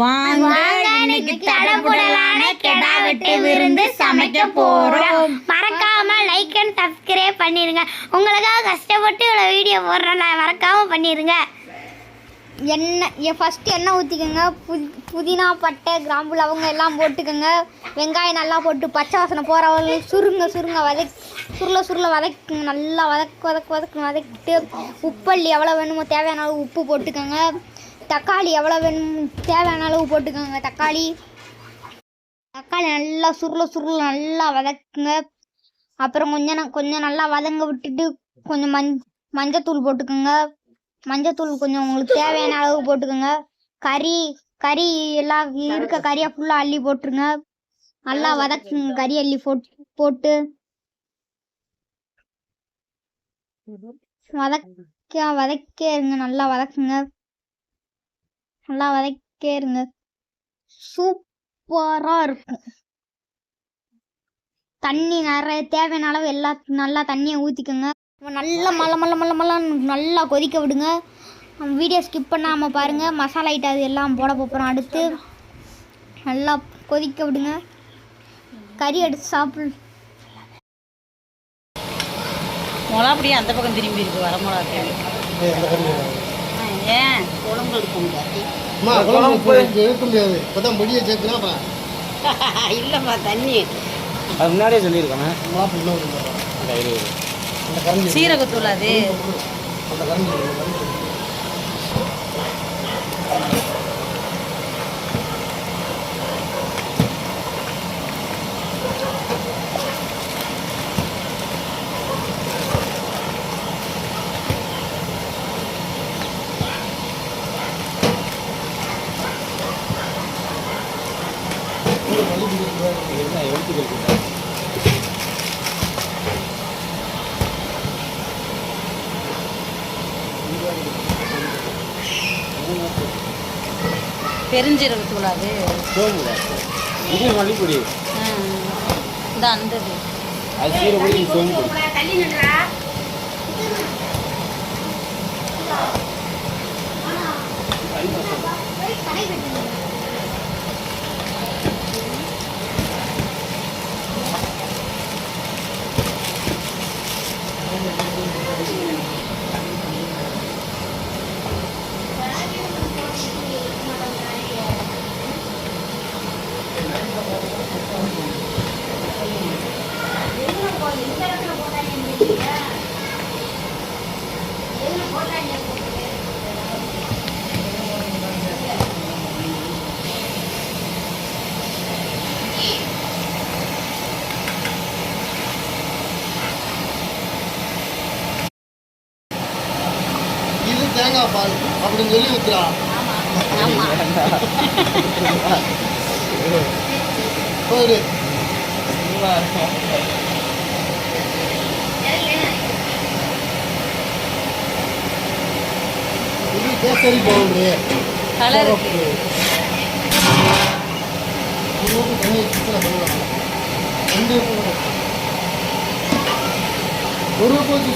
வாங்க இன்னைக்கு தடபுடலான கெடா வெட்டு விருந்து சமைக்க போறோம். மறக்காம லைக் அண்ட் சப்ஸ்கிரைப் பண்ணிருங்க. உங்களுக்காக கஷ்டப்பட்டு இவ்வளோ வீடியோ போடுறேன். நான் மறக்காம பண்ணிருங்க. எண்ணெய் ஃபஸ்ட்டு எண்ணெய் ஊற்றிக்கோங்க புதி புதினா பட்டை கிராம்பு லவங்க எல்லாம் போட்டுக்கோங்க. வெங்காயம் நல்லா போட்டு பச்சை வாசனை போகிற சுருங்க சுருங்க வதக் சுருள சுருள வதக்குங்க. நல்லா வதக்கு வதக்கு வதக்கு வதக்கிட்டு உப்பள்ளி எவ்வளோ வேணுமோ தேவையான உப்பு போட்டுக்கோங்க. தக்காளி எவ்வளோ வேணும்? தேவையான அளவு போட்டுக்கோங்க. தக்காளி தக்காளி நல்லா சுருள சுருள நல்லா வதக்குங்க. அப்புறம் கொஞ்சம் கொஞ்சம் நல்லா வதங்க விட்டுட்டு கொஞ்சம் மஞ் மஞ்சத்தூள் போட்டுக்கோங்க. மஞ்சத்தூள் கொஞ்சம் உங்களுக்கு தேவையான அளவு போட்டுக்கோங்க. கறி கறி எல்லாம் இருக்க கறியை ஃபுல்லாக அள்ளி போட்டுருங்க. நல்லா வதக்குங்க. கறி அள்ளி போட்டு போட்டு வதக்க வதக்க இருங்க நல்லா வதக்குங்க. நல்லா வதக்க இருங்க. சூப்பராக இருக்கும். தண்ணி நிறைய தேவையான அளவு எல்லா நல்லா தண்ணியை ஊற்றிக்கோங்க நல்லா மல்ல மல்ல மல்ல மல்லன்னு நல்லா கொதிக்க விடுங்க. வீடியோ ஸ்கிப் பண்ணாமல் பாருங்கள் மசாலா ஐட்டம் அது எல்லாம் போட போகிறோம் அடுத்து. நல்லா கொதிக்க விடுங்க. கறி எடுத்து சாப்பிடு. அப்படியே அந்த பக்கம் திரும்பி இருக்கு. வர மிளகா திரும்பி ஏன் குழம்பு எடுக்க முடியாது அம்மா குழம்பு இருக்க முடியாது. இப்போதான் முடிய சேர்த்துனா அப்புறம் இல்லைம்மா தண்ணி. அது முன்னாடியே கரண்டி சீரகத்தூள் அது. அந்த கரண்டி என்ன எழுத்துக்கள் கிட்ட பெருஞ்சீரகத்தூள் அது சோம்புல இது மல்லிப்பொடி. இந்த அந்த. அது சீரப்பொடி இது சோம்பு பொடி இது தேங்காய் பால் அப்படின்னு சொல்லி ஊத்துறா போயிடு இது கேசரி பவுடரு. கலருக்கு. தண்ணி சுத்தல போடலாம் ரெண்டு ஒரு போச்சு